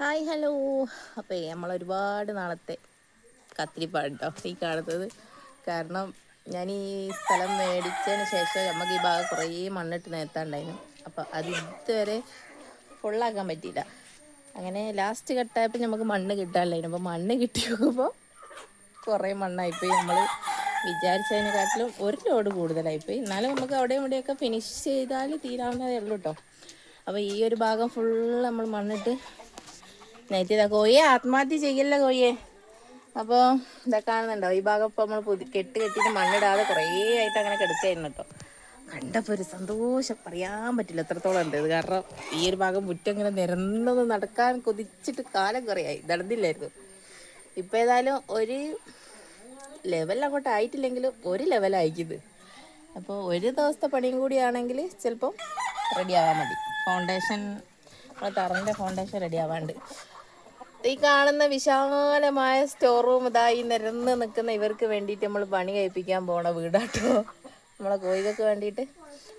Hi hello. അപ്പോൾ നമ്മൾ ഒരുപാട് നാളത്തെ കത്തിരിപ്പാടുണ്ടോ ഈ കാണുന്നത്. കാരണം ഞാൻ ഈ സ്ഥലം മേടിച്ചതിന് ശേഷം നമുക്ക് ഈ ഭാഗം കുറേ മണ്ണിട്ട് നേരത്താണ്ടായിരുന്നു അപ്പോൾ അത് ഇതുവരെ ഫുള്ളാക്കാൻ പറ്റിയില്ല. അങ്ങനെ ലാസ്റ്റ് കട്ടായപ്പോൾ നമുക്ക് മണ്ണ് കിട്ടാനില്ലായിരുന്നു അപ്പോൾ മണ്ണ് കിട്ടി നോക്കുമ്പോൾ കുറേ മണ്ണായിപ്പോയി. നമ്മൾ വിചാരിച്ചതിനെക്കാട്ടിലും ഒരു ലോഡ് കൂടുതലായിപ്പോയി. എന്നാലും നമുക്ക് അവിടെയും ഇവിടെയൊക്കെ ഫിനിഷ് ചെയ്താൽ തീരാവുന്നതേ ഉള്ളൂ കേട്ടോ അപ്പോൾ ഈ ഒരു ഭാഗം ഫുൾ നമ്മൾ മണ്ണിട്ട് നൈറ്റ് ഇതാ കോയെ ആത്മഹത്യ ചെയ്യല്ല കോഴിയെ? അപ്പോൾ ഇതാ കാണുന്നുണ്ടോ? ഈ ഭാഗം ഇപ്പോൾ നമ്മൾ പുതി കെട്ട് കെട്ടിയിട്ട് മണ്ണിടാതെ കുറേ ആയിട്ട് അങ്ങനെ കിടച്ചായിരുന്നു കേട്ടോ. കണ്ടപ്പോൾ ഒരു സന്തോഷം. പറയാൻ പറ്റില്ല എത്രത്തോളം ഉണ്ട് ഇത്. കാരണം ഈ ഒരു ഭാഗം മുറ്റം ഇങ്ങനെ നിരന്നത് നടക്കാൻ കൊതിച്ചിട്ട് കാലം കുറയായി. നടന്നില്ലായിരുന്നു. ഇപ്പം ഏതായാലും ഒരു ലെവൽ അങ്ങോട്ട് ആയിട്ടില്ലെങ്കിലും ഒരു ലെവലായിരിക്കുന്നത് അപ്പോൾ ഒരു ദിവസത്തെ പണിയും കൂടിയാണെങ്കിൽ ചിലപ്പം റെഡി ആവാൻ മതി. ഫൗണ്ടേഷൻ നമ്മളെ തറന്റെ ഫൗണ്ടേഷൻ റെഡി ആവാണ്ട്. ഈ കാണുന്ന വിശാലമായ സ്റ്റോർ റൂം ഇതായി നിരന്ന് നിൽക്കുന്ന ഇവർക്ക് വേണ്ടിയിട്ട് നമ്മൾ പണി കഴിപ്പിക്കാൻ പോണ വീടാട്ടോ. നമ്മളെ കോഴികൾക്ക് വേണ്ടിയിട്ട്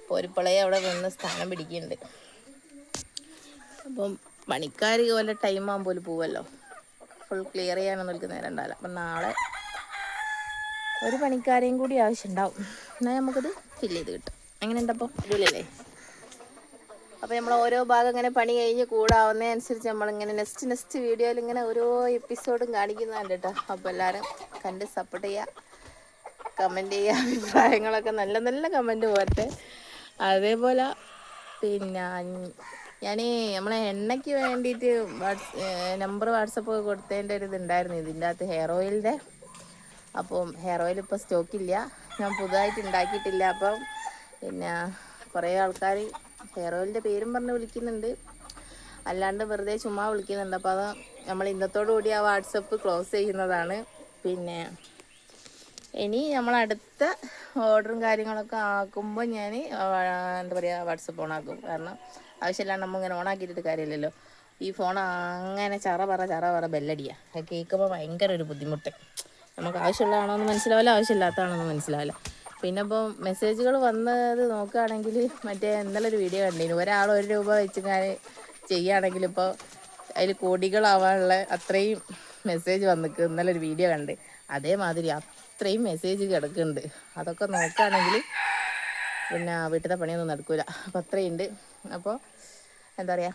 പൊരിപ്പളയെ അവിടെ നിന്ന് സ്ഥാനം പിടിക്കുന്നുണ്ട്. അപ്പം പണിക്കാർ പോലെ ടൈം ആകുമ്പോൾ പോവല്ലോ. ഫുൾ ക്ലിയർ ചെയ്യാനൊന്നും എനിക്ക് നേരം ഉണ്ടാവില്ല. അപ്പം നാളെ ഒരു പണിക്കാരെയും കൂടി ആവശ്യമുണ്ടാവും എന്നാൽ നമുക്കത് ഫില്ല് ചെയ്ത് കിട്ടും. അങ്ങനെ ഉണ്ടപ്പോൾ അടിപൊളിയല്ലേ? അപ്പോൾ നമ്മൾ ഓരോ ഭാഗം ഇങ്ങനെ പണി കഴിഞ്ഞ് കൂടാവുന്നതനുസരിച്ച് നമ്മളിങ്ങനെ നെക്സ്റ്റ് നെക്സ്റ്റ് വീഡിയോയിൽ ഇങ്ങനെ ഓരോ എപ്പിസോഡും കാണിക്കുന്നുണ്ട് കേട്ടോ. അപ്പോൾ എല്ലാവരും കണ്ട് സപ്പോർട്ട് ചെയ്യുക കമന്റ് ചെയ്യുക അഭിപ്രായങ്ങളൊക്കെ നല്ല നല്ല കമന്റ് പോരട്ടെ. അതേപോലെ പിന്നെ ഞാൻ നമ്മളെ എണ്ണയ്ക്ക് വേണ്ടിയിട്ട് വാട്സ് നമ്പർ വാട്സപ്പ് കൊടുത്തതിന്റെ ഒരു ഇതുണ്ടായിരുന്നു. ഇതിന്റെ അകത്ത് ഹെയർ ഓയിലിന്റെ അപ്പം ഹെയർ ഓയിൽ ഇപ്പോൾ സ്റ്റോക്കില്ല ഞാൻ പുതുതായിട്ട് ഉണ്ടാക്കിയിട്ടില്ല അപ്പം പിന്നെ കുറേ ആൾക്കാർ ഹെയർ ഓയിലിന്റെ പേരും പറഞ്ഞ് വിളിക്കുന്നുണ്ട്. അല്ലാണ്ട് വെറുതെ ചുമ്മാ വിളിക്കുന്നുണ്ട്. അപ്പോൾ അത് നമ്മൾ ഇന്നത്തോടു കൂടി ആ വാട്സപ്പ് ക്ലോസ് ചെയ്യുന്നതാണ്. പിന്നെ ഇനി നമ്മൾ അടുത്ത ഓർഡറും കാര്യങ്ങളൊക്കെ ആക്കുമ്പോൾ ഞാൻ എന്താ പറയുക വാട്സപ്പ് ഓണാക്കും കാരണം ആവശ്യമില്ലാണ്ട് നമ്മൾ ഇങ്ങനെ ഓണാക്കിയിട്ട് കാര്യമില്ലല്ലോ. ഈ ഫോൺ അങ്ങനെ ചറ പറ ചറ പറ ബെല്ലടിയാണ് അത് കേൾക്കുമ്പോൾ ഭയങ്കര ഒരു ബുദ്ധിമുട്ട്. നമുക്ക് ആവശ്യമുള്ളതാണോ എന്ന് മനസ്സിലാവില്ല ആവശ്യമില്ലാത്തതാണോ എന്ന് മനസ്സിലാവില്ല. പിന്നെ ഇപ്പോൾ മെസ്സേജുകൾ വന്നത് നോക്കുകയാണെങ്കിൽ മറ്റേ ഇന്നലെ ഒരു വീഡിയോ കണ്ടിരുന്നു. ഒരാൾ ഒരു രൂപ വെച്ച് ഞാൻ ചെയ്യുകയാണെങ്കിൽ ഇപ്പോൾ അതിൽ കോടികളാവാനുള്ള അത്രയും മെസ്സേജ് വന്നിക്ക്. ഇന്നലെ ഒരു വീഡിയോ കണ്ട്. അതേമാതിരി അത്രയും മെസ്സേജ് കിടക്കുന്നുണ്ട്. അതൊക്കെ നോക്കുകയാണെങ്കിൽ പിന്നെ വീട്ടിലത്തെ പണിയൊന്നും നടക്കില്ല അപ്പോൾ അത്രയുണ്ട്. അപ്പോൾ എന്താ പറയുക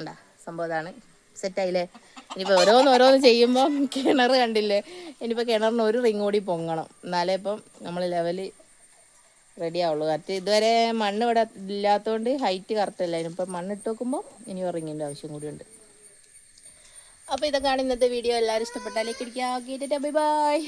എന്താ സംഭവം സെറ്റായില്ലേ ഇനിയിപ്പോൾ ഓരോന്ന് ഓരോന്ന് ചെയ്യുമ്പോൾ കിണർ കണ്ടില്ലേ? ഇനിയിപ്പോൾ കിണറിന് ഒരു റിങ് കൂടി പൊങ്ങണം. എന്നാലേ ഇപ്പം നമ്മൾ ലെവൽ റെഡി ആവുള്ളൂ. കറക്റ്റ് ഇതുവരെ മണ്ണ് ഇവിടെ ഇല്ലാത്തതുകൊണ്ട് ഹൈറ്റ് കറക്റ്റ് അല്ല. ഇനിയിപ്പോൾ മണ്ണ് ഇട്ട് നോക്കുമ്പോൾ ഇനി റിങ്ങിന്റെ ആവശ്യം കൂടിയുണ്ട് അപ്പോൾ ഇതൊക്കെയാണ് ഇന്നത്തെ വീഡിയോ എല്ലാവരും ഇഷ്ടപ്പെട്ടാലേക്ക് ഇരിക്കുക ഓക്കെ ബൈ ബൈ